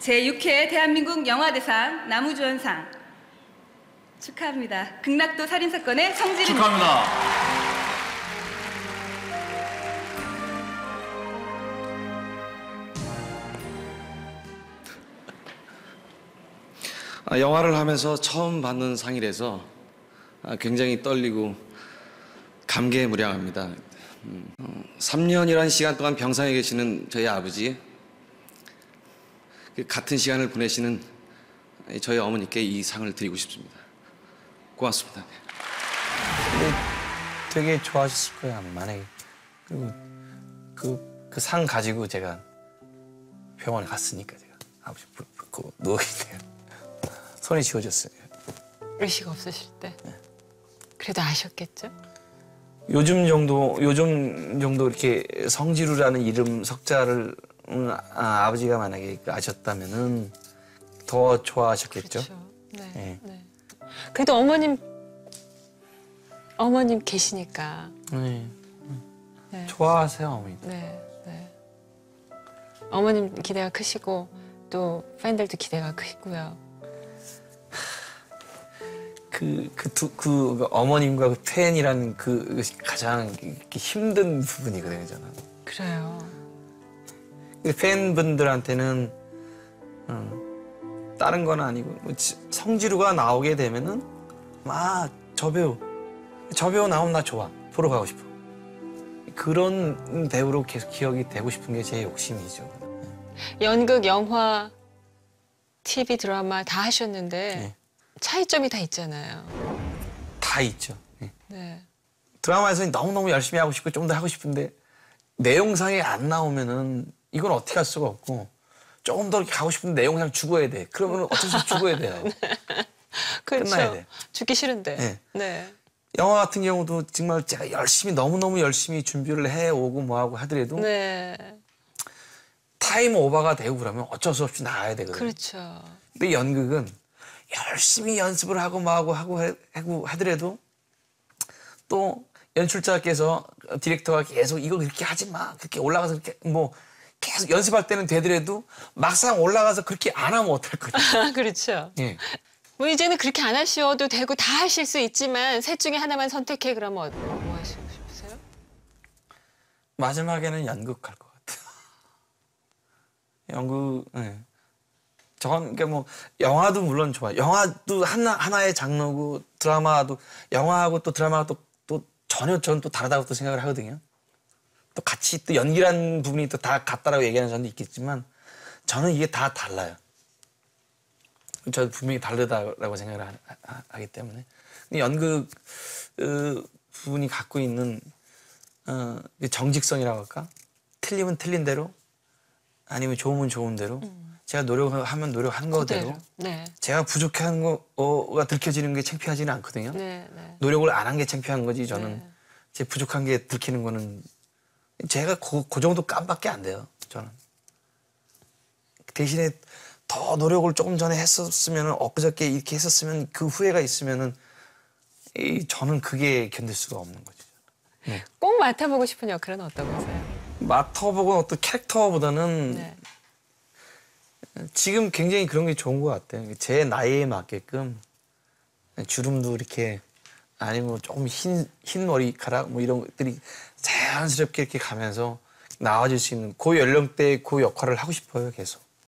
제6회 대한민국 영화대상 나무주연상 축하합니다. 극락도 살인사건의 성질입니다. 축하합니다. 아, 영화를 하면서 처음 받는 상이라서 아, 굉장히 떨리고 감개무량합니다. 음, 어, 3년이라는 시간 동안 병상에 계시는 저희 아버지, 그 같은 시간을 보내시는 저희 어머니께 이 상을 드리고 싶습니다. 고맙습니다. 근데 되게 좋아하셨을 거야 만약에 그리고 그 그 상 가지고 제가 병원에 갔으니까 제가 아버지 부- 그 누워 계세요 손이 지워졌어요 의식 없으실 때. 그래도 아셨겠죠? 요즘 정도 요즘 정도 이렇게 성지루라는 이름 석자를 음, 아, 아버지가 만약에 아셨다면은 더 좋아하셨겠죠 그렇죠. 네. 네. 네. 그래도 어머님 어머님 계시니까. 네. 네. 좋아하세요 어머니 네. 네. 어머님 기대가 크시고 또 팬들도 기대가 크시고요. 그, 그, 두, 그 어머님과 그 팬이라는 그 그것이 가장 힘든 부분이거든요, 저는. 그래요. 그 팬분들한테는, 음, 다른 건 아니고, 뭐 지- 성지루가 나오게 되면은, 아, 저 배우, 저 배우 나오면 나 좋아. 보러 가고 싶어. 그런 배우로 계속 기억이 되고 싶은 게 제 욕심이죠. 연극, 영화, TV 드라마 다 하셨는데 네. 차이점이 다 있잖아요. 다 있죠. 예. 네. 드라마에서 너무너무 열심히 하고 싶고 좀 더 하고 싶은데 내용상에 안 나오면은 이건 어떻게 할 수가 없고 조금 더 이렇게 가고 싶은데 내용상 죽어야 돼. 그러면 어쩔 수 없이 죽어야 돼요. 그렇죠. 끝나야 돼. 죽기 싫은데. 네. 네. 영화 같은 경우도 정말 제가 열심히 너무너무 열심히 준비를 해오고 뭐하고 하더라도 네. 타임 오버가 되고 그러면 어쩔 수 없이 나가야 되거든요. 그렇죠. 근데 연극은 열심히 연습을 하고 뭐하고 하고 해- 하고 하더라도 또 연출자께서 디렉터가 계속 이거 그렇게 하지 마 그렇게 올라가서 그렇게 뭐 계속 연습할 때는 되더라도 막상 올라가서 그렇게 안 하면 어떨 거냐. 그렇죠. 예. 뭐 이제는 그렇게 안 하셔도 되고 다 하실 수 있지만 셋 중에 하나만 선택해 그러면 뭐, 뭐 하시고 싶으세요? 마지막에는 연극 할것 같아요. 연극, 예. 저는 그러니까 뭐 영화도 물론 좋아요. 영화도 하나 하나의 장르고 드라마도 영화하고 또 드라마가 또, 또 전혀 저는 또 다르다고 또 생각을 하거든요. 또 같이 또 연기라는 부분이 또 다 같다라고 얘기하는 사람도 있겠지만 저는 이게 다 달라요. 저 분명히 다르다라고 생각을 하, 하- 하기 때문에 연극 어, 부분이 갖고 있는 어, 그 정직성이라고 할까? 틀리면 틀린 대로 아니면 좋으면 좋은 대로 제가 노력하면 노력한 거대로. 네. 제가 부족한 거가 들켜지는 게 창피하지는 않거든요. 네. 네. 노력을 안 한 게 창피한 거지 저는 네. 제 부족한 게 들키는 거는 제가 그, 그 정도 깜밖에 안 돼요. 저는 대신에 더 노력을 조금 전에 했었으면 엊그저께 이렇게 했었으면 그 후회가 있으면은 이 저는 그게 견딜 수가 없는 거죠. 꼭 맡아보고 싶은 역할은 어떤 거세요? 맡아보고 어떤 캐릭터보다는 네. 지금 굉장히 그런 게 좋은 것 같아요. 제 나이에 맞게끔 주름도 이렇게 아니면 조금 흰, 흰 머리카락 뭐 이런 것들이 자연스럽게 이렇게 가면서 나와줄 수 있는 그 연령대의 그 역할을 하고 싶어요, 계속.